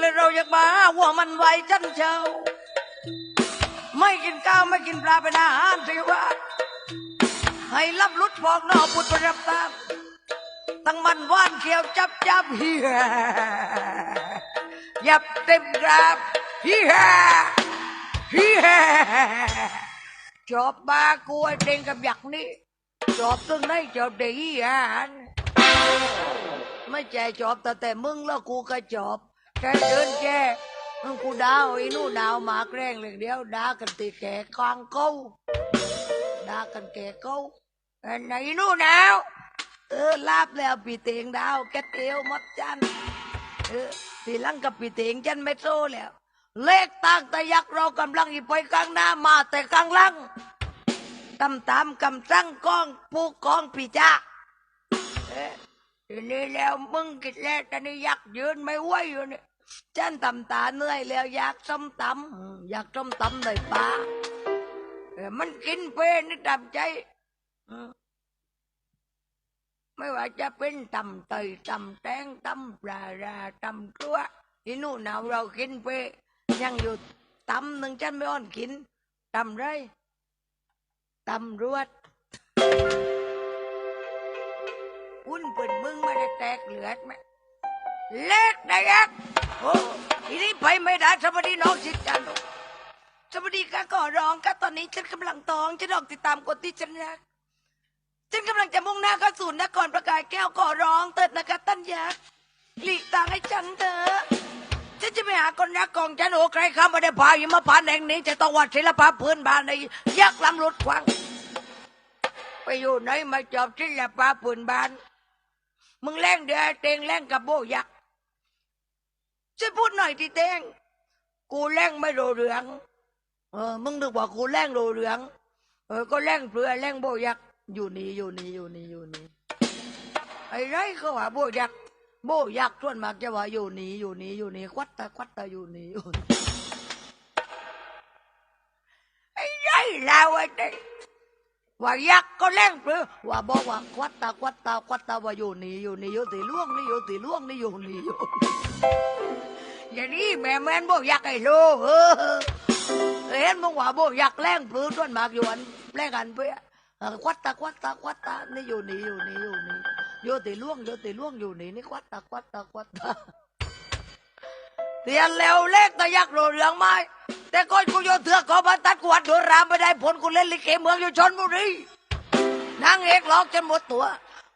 เลยเราอยากมาวัวมันไวจันเช้า ไม่กินข้าวไม่กินปลาเป็นอาหารสิว่า ให้รับรุดพอกนอกพุทธประรับตามตั้งมันว่านเขียวจับจับเฮียยับเต็มกราบเฮียเฮียจอบบากลัวเด้งกับหยักนี่จอบตึงได้จอบด็กอีหานไม่ใจจอบแต่แต่มึงแล้วกูก็จอบ แค่เดินแค่มึงกูดาวไอ้นู่นดาวหมากแรงเลยเดียวด่ากันตีแก่กลางเก้าด่ากันแก่เก้าไอ้ไหนนู่นดาวเออลาบแล้วปีเตียงดาวแกเตียวหมดจันเออทีหลังกับปีเตียงจันไม่โซแล้ว เลขต่างต่ยักษ์เรากำลังอีไปข้างหน้ามาแต่ข้างลังตำตามกำสั่งกองผู้กองปีจ้าเอ๊ะทีนี้แล้วมึงกิดแล้วตอนนี้ยักษ์ยืนไม่ไหวอยู่เนี่ย จันตำตาเหนื่อยแล้วอยากส้มตำอยากส้มตำเลยป้ามันกินเพลนี่ตามใจไม่ว่าจะเป็นตำเตยตำแตงตำปลาราตำตัวอีนู่นเอาเรากินไปยังอยู่ตำหนึ่งฉันไม่อ่อนกินตำไรตำรวดอุ่นเปิดมึงไม่ได้แตกเหลือดไหมเล็กได้ยัก ทีนี้ไปไม่ได้สวัสดีน้องสิจันทร์สวัสดีค่ะก่อร้องค่ะตอนนี้ฉันกำลังท้องฉันออกติดตามคนที่ฉันรักฉันกำลังจะมุ่งหน้าเข้าสู่นครประกายแก้วขอร้องเถิดนะคะท่านยักษ์หลีกทางให้ฉันเถอะฉันจะไปหาคนรักของฉันโอ้ใครเข้ามาได้พาหิมพานแห่งนี้ จะต้องวัดศิลปะพื้นบ้านในยักษ์ลำรุดควังไปอยู่ไหนมาจอบศิลปะพื้นบ้าน มึงแรงเดือเตงแรงกับโบยักษ์ ช่วยพูดหน่อยที่เตงกูแรงไม่โดเรือง เออ มึงนึกว่ากูแรงโดเรือง เออ ก็แรงเปลือแรงโบยัก อยู่นี่อยู่นี่อยู่นี่อยู่นี่ ไอ้ไรเขาว่าโบยัก โบยักษ์ส่วนมากจะว่าอยู่นี่อยู่นี่อยู่นี่ควัดตาควัดตาอยู่นี่อยู่ไอ้ไรเราไอ้เด็ก ว่ายักษ์ก็แรงเปลือว่าบอกว่าควัดตาควัดตาควัดตาว่าอยู่นี่อยู่นี่อยู่ตีล่วงนี่อยู่ตีล่วงนี่อยู่นี่อยู่อย่างนี้แม่แม่นโบยักษ์ไอ้โลกเออเห็นมึงว่าบอกยากแรงปลื้ด้วนมากอยู่อันแรงกันไปอะเอควัดตาควัดตาควัดตานี่อยู่นี่อยู่นี่อยู่นี่โยติล่วงโยติล่วงอยู่นี่นี่ควัดตาควัดตาควัดตา เตียนแล้วเล็กตะยักโรเรืองไม้แต่ก้อนกูโยเถือกขอบรรทัดกวาดโดนรามไม่ได้ผลกูเล่นลิเกเมืองอยู่ชนบุรีนางเอกหลอกจนหมดตัว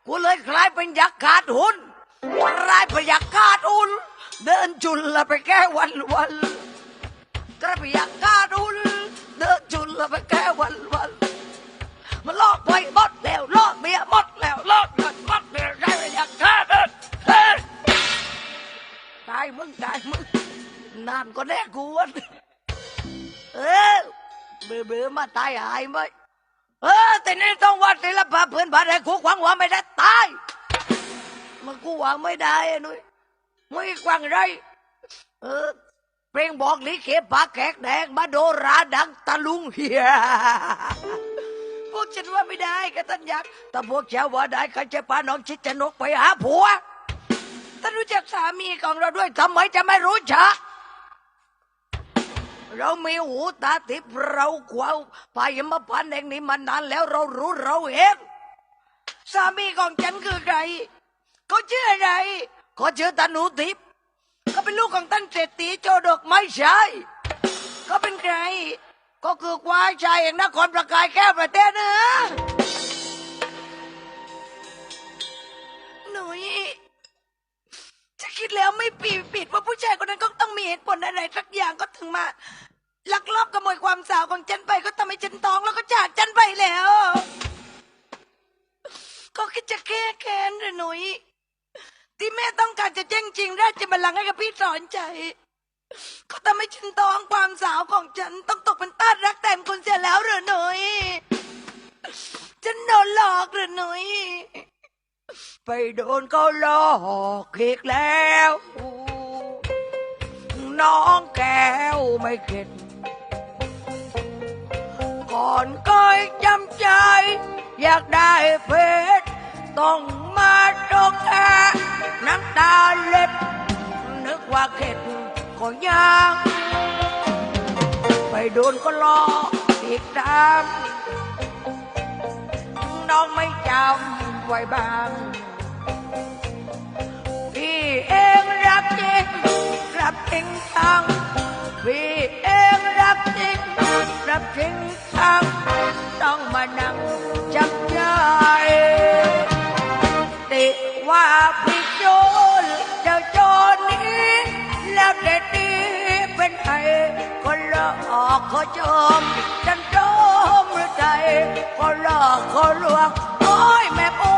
กูเลยคล้ายเป็นยักษ์ขาดหุ่นคล้ายเป็นยักษ์ขาดหุ่นเดินจุลละไปแก้วันวันกระเบียกกาดอุลเดินจุนละไปแก้วันวันมันลอกไปหมดแล้วลอกเมียหมดแล้วลอกเงินหมดแล้ว ตายมึงตายมึงนานก็แน่กูวันเออเบื่อเบื่อมาตายหายไหมเออแต่นี่ต้องวัดศิลปะเพื่อนบ้านให้คุกขวางหัวไม่ได้ตายมันกูหวังไม่ได้ไอ้นุ้ยไม่กวางไรเออเพลงบอกลิเกปากแขกแดงมาโดราดังตะลุงเฮียพวกฉันว่าไม่ได้กับท่านยักษ์แต่พวกเจ้าว่าได้ใครจะพาน้องชิดจะนกไปหาผัว ท่านรู้จักสามีของเราด้วยทำไมจะไม่รู้จัก เรามีหูตาทิพย์เราขวาพายมพันธ์แห่งนี้มานานแล้วเรารู้เราเห็นสามีของฉันคือใครเขาชื่ออะไรเขาชื่อตาหนูทิพย์เขาเป็นลูกของท่านเศรษฐีโจดกไม่ใช่เขาเป็นใคร ก็คือควายชายแห่งนครประกายแก้วประเทศนะหนุ่ย คิดแล้วไม่ปีปิดว่าผู้ชายคนนั้นก็ต้องมีเหตุผลอะไรสักอย่างก็ถึงมาลักลอบขโมยความสาวของฉันไปก็ทำให้ฉันท้องแล้วก็จากฉันไปแล้ว ก็คิดจะแก้แค้นเลยหนุ่ยที่แม่ต้องการจะแจ้งจริงราชบัลลังก์ให้กับพี่สอนใจเขาทำให้ฉันท้องความสาวของฉันต้องตกเป็นทาสรักแต่งคุณเสียแล้วเหรือหนุ่ยฉันโดนหลอกหรือหนุ่ย ไปโดนเขาหลอกอีกแล้ว น้องแก้วไม่เข็ด ก่อนก็จำใจ อยากได้เพชรต้องมาตกแค่น้ำตาเล็ด นึกว่าเข็ดก็ยัง ไปโดนก็รอติดตามน้องไม่จำ ไว้บ้าง พี่เองรักจริงรับจริงจังพี่เองรักจริงรับจริงจังต้องมานั่งจับใจติว่าพี่โจรเจ้าโจรนี้แล้วเด็ดดีเป็นใครคนหลออกขาจมฉันจมหรือใจคนลอกเขาลวงโอ้ยแม่ปว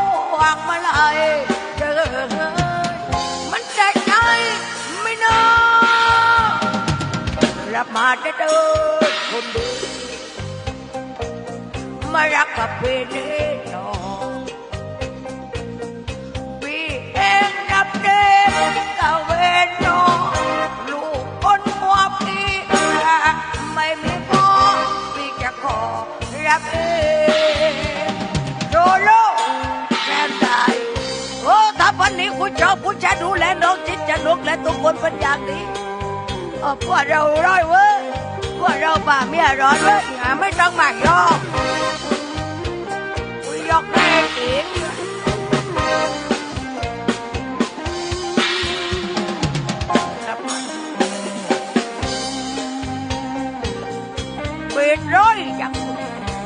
งมาเลยเจอ มันจะใจไม่นอนรับมาจะเดินคนเดียวมา คนเป็นอย่างดีเออพวกเราร้อยเว้ยพวกเราป่าเมียร้อนเว้ยหาไม่ต้องหมายอกกูยอกแม่เองเป็นร้อยอย่าง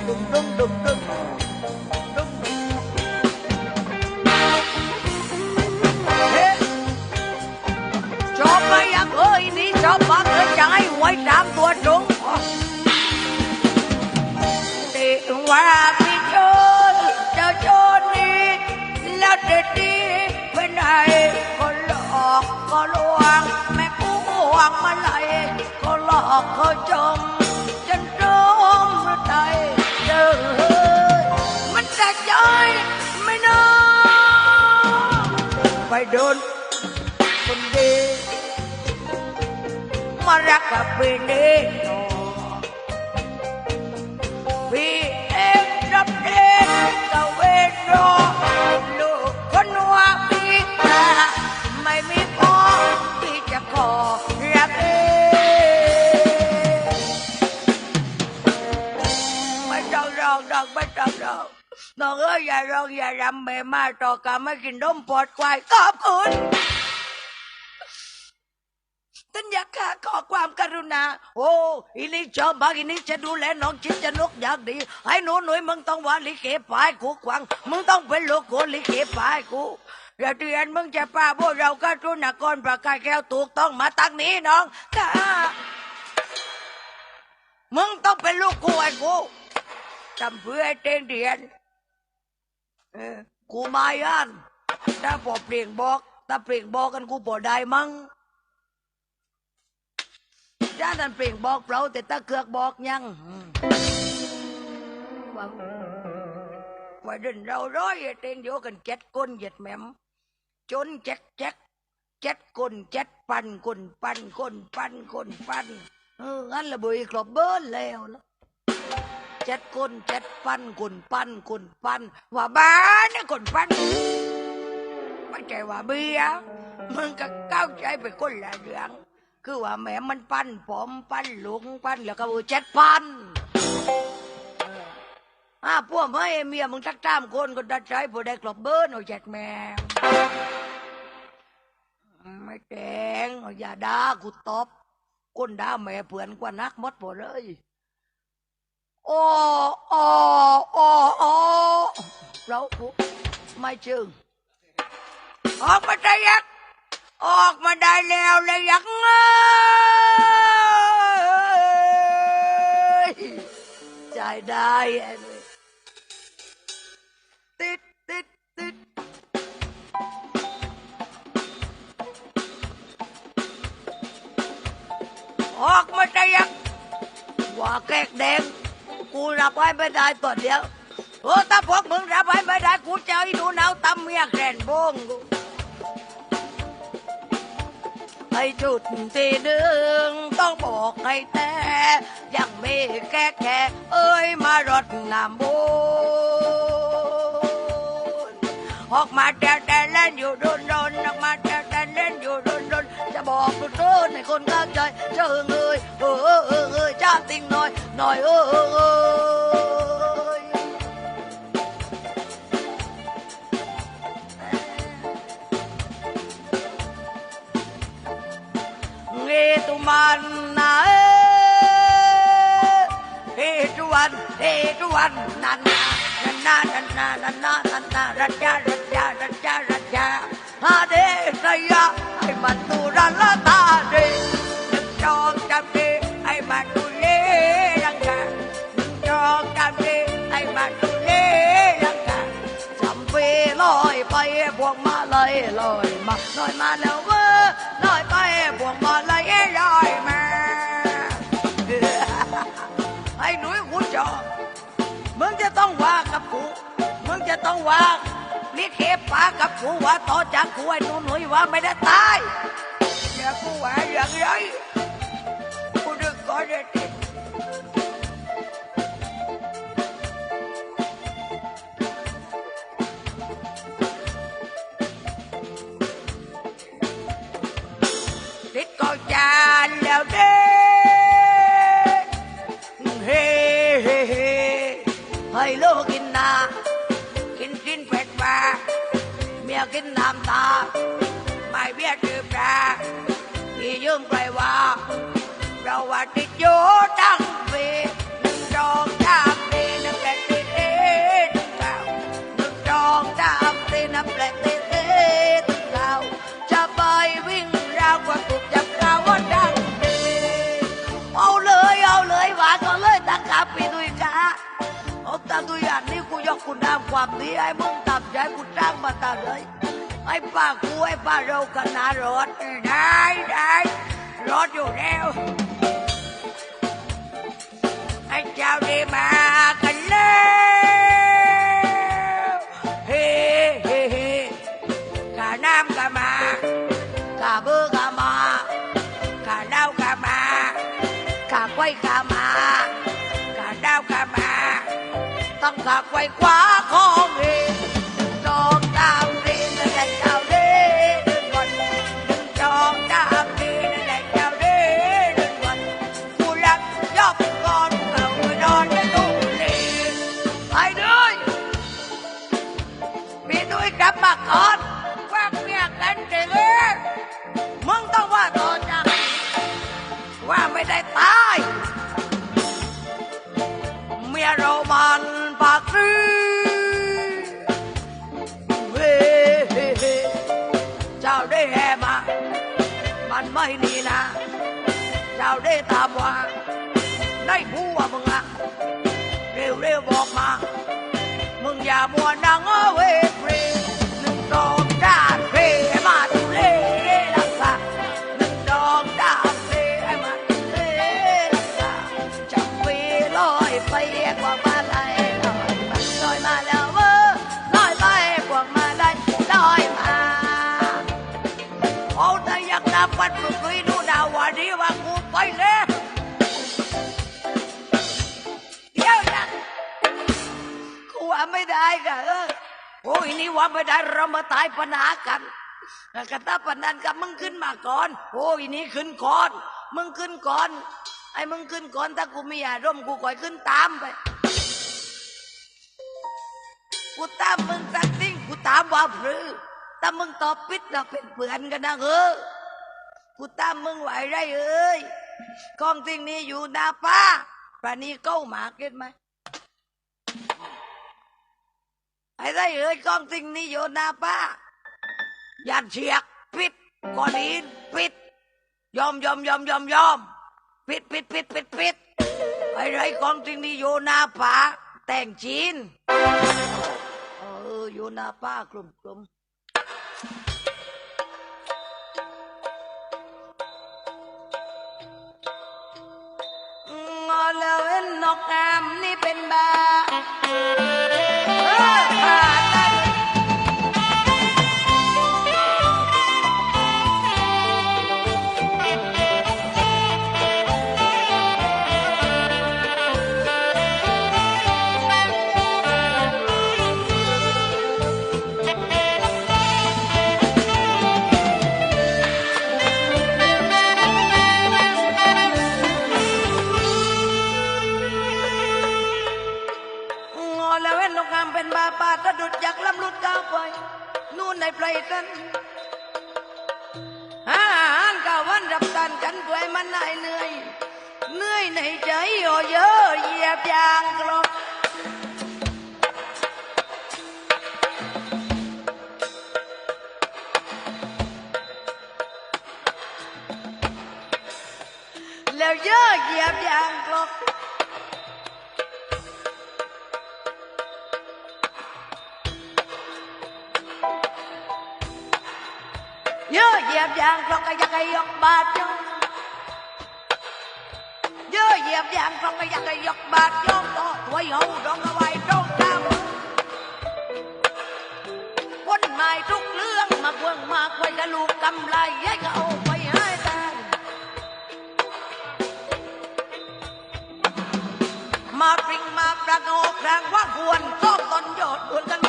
ดุมดุมดุมดุม หลอกเขาจมจนจมใจเดินมันจะย้อยไม่นอนไปโดนคนดี ไม่ต้องร้องน้องเอ้ยอย่าร้องอย่ารำแม่มาต่อกาไม่กินนมปอดควายขอบคุณท่านอยากข้าขอความกรุณา โอ้อีนี่ชอบบักอีนี่จะดูแลน้องจิตจะนกอยากดีให้หนูหนุ่ยมึงต้องว่าลิเกปายกูขวังมึงต้องเป็นลูกโกลิเกปายกูอย่าเตือนมึงจะป้าพวกเราก็ทุนกรประกายแก้วถูกต้องมาตั้งนี้น้องค่ะมึงต้องเป็นลูกกูไอ้กู จำเพื่อให้เต้นเดียนเออกูมาย่านถ้าพอเปลี่ยงบอกถ้าเปลี่ยงบอกกันกูพอได้มั้งจ้าดันเปล่งบอกเราแต่ตาเกือกบอกยังว่าว่าเดินเราร้อยเต็งเดียวกันเจ็ดคนเหยียดแหมมจนเจ็ดเจ็ดเจ็ดคนเจ็ดปันคนปันคนปันคนปันเอองั้นละบุยครบเบิ้ลแล้วละ เจ็ดคนเจ็ดปันคนปันคนปันว่าบ้านเนี่ยคนปันไม่ใช่ว่าเบี้ยมึงก็เข้าใจไปคนละเรื่องคือว่าแม่มันปั้นผมปั้นหลุงปั้นแล้วก็เจ็ดพันอ่าพวกเมื่อเมียมึงทักตามคนก็ดัดใจผู้ได้กลบเบิ้ลเอาเจ็ดแม่ไม่แดงอย่าด่ากูตบคนด่าแม่เผื่อนกว่านักมดหมดเลย โอ้โอ้โอ้โอ้เราไม่จึงออกมาใจยักออกมาได้แล้วเลยยังเอ้ยใจได้ไอ้เว้ยติดติดติดออกมาได้ยังว่าแกกแดง กูรับไว้ไม่ได้ตัวเดียวโอ้ถ้าพวกมึงรับไว้ไม่ได้กูจะเอาไอ้หนูหนาวตำเมียแกรนบงกูให้จุดที่หนึ่งต้องบอกให้แต่ยังไม่แค่แค่เอ้ยมารดน้ำบุญออกมาแต่แต่เล่นอยู่โดนโดนออกมาแต่แต่เล่นอยู่ บอกตัวเธอในคนข้างใจเจะเอิงเอ้ยเออเออเออเออจ้าติงหน่อยหน่อยเออเออเออเงตุมันนะเอทุวันเอทุวันนันนานันนานันนานันนานันนารัจจารัจจารัจจารัจจาฮาเดสยา ให้มันตูรันละตาเดนึกจองจำดีให้มันดูเลรังแกานึกจองจำดีให้มันดูเลรังแกาจำปีลอยไปพวงมาเลยลอยมาลอยมาแล้วเว้อลอยไปพวงมาเลยลอยมาไอ้หนุ่ยกูจองมึงจะต้องว่ากับกูมึงจะต้องว่า ลิเกปากับกูว่าต่อจากกูไอ้หนุ่ยหนุ่ยว่าไม่ได้ตายอย่ากูว่าอย่างไรกูดึกก่อนเลยทีติดก่อนจา ป็ดปลาเมียกินน้ำตาไม่เบี้ยจือปลาที่ยืมไกลว่าเราว่าติดอยู่ตั้งปี ความดีไอ้มึงตับใจกูจ้างมาตาเลยไอ้ป้ากูไอ้ป้าเรากันนารถได้ได้รถอยู่แล้ว ต้องกาได้ค่ะเออโอ้ยนี่ว่าไม่ได้เรามาตายปัญหากันกระตาปนันกับมึงขึ้นมาก่อน โอ้ยนี่ขึ้นก่อน มึงขึ้นก่อน ไอ้มึงขึ้นก่อนถ้ากูไม่อยากร่มกูก่อยขึ้นตามไปกูตามมึงสักสิ่งกูตามว่าพรือถ้ามึงตอบปิดเราเป็นเพื่อนกันนะเออกูตามมึงไหวไรเอ้ยกองสิ่งนี้อยู่นาป้าปรานีเก้าหมาเก็ตไหม ไอ้ได้เอ้ยกล้องสิ่งนี้โยนหน้าป้ายันเฉียกปิดก่อนอินปิดยอมยอมยอมยอมยอมปิดปิดปิดปิดปิดไอ้ไรกล้องสิ่งนี้โยนหน้าป้าแต่งจีนเออโยนหน้าป้ากลุ่มกลุ่มงอแล้วเอ็นนกแอมนี่เป็นบ้า กันอาหารกาวันรับทานกันเพื่อให้มันหายเหนื่อยเหนื่อยในใจโอเยอะเหยียบยางกรบแล้วเยอะเหยียบยางกลบ ยอะเหยียบยางกลบก็ยากให้ยกบาทโยมเยอะเหยียบยางกลบก็ยากให้ยกบาทโยมต่อตัวเหาดองเอาไว้ตรงตามคนหมายทุกเรื่องมาเบิ่งมาควยกับลูกกำไรให้ก็เอาไปให้แทนมาปริงมาประโงกแรงว่าควรชอบตนโยดควรกัน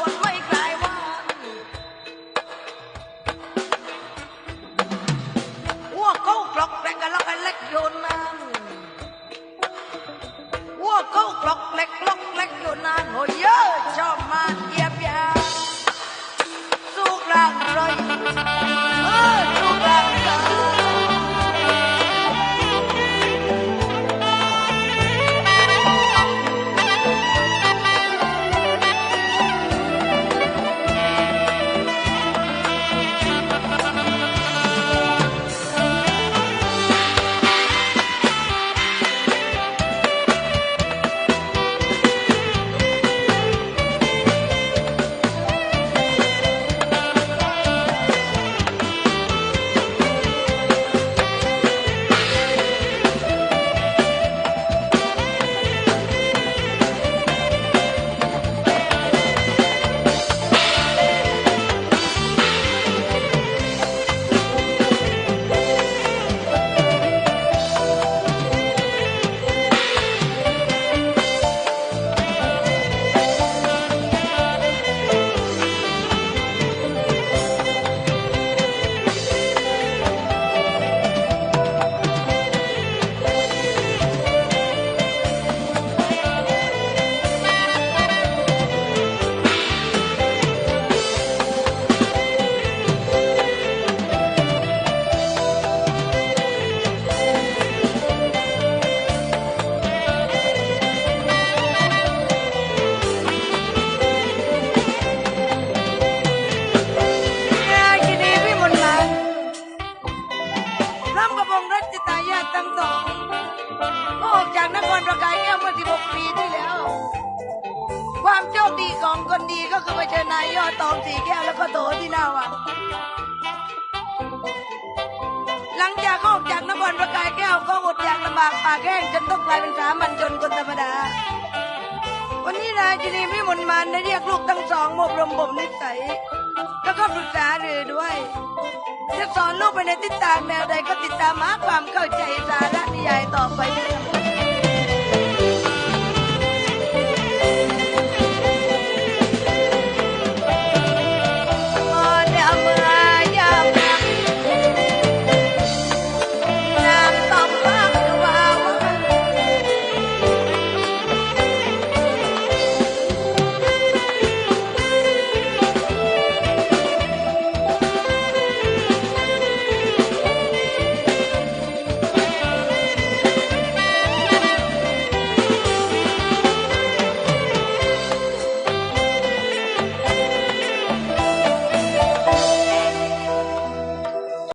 ออกจากนประกายแก้วเมื่อ 16 ปีที่แล้ว ความโชคดีของคนดีก็คือไปเจอนายยอดตองสีแก้วแล้วก็โตที่หน้าวังหลังจากเขาออกจากนครประกายแก้วก็อดอยากลำบากปากแห้งจนต้องกลายเป็นสามัญชนคนธรรมดา วันนี้นายจินีพิมลมานได้เรียกลูกทั้งสองมบรมบ่มนิสัยแล้วก็ปรึกษาหรือด้วยจะสอนลูกไปในทิศทางแนวใดก็ติดตามหาความเข้าใจสาระนิยายต่อไปนะครับ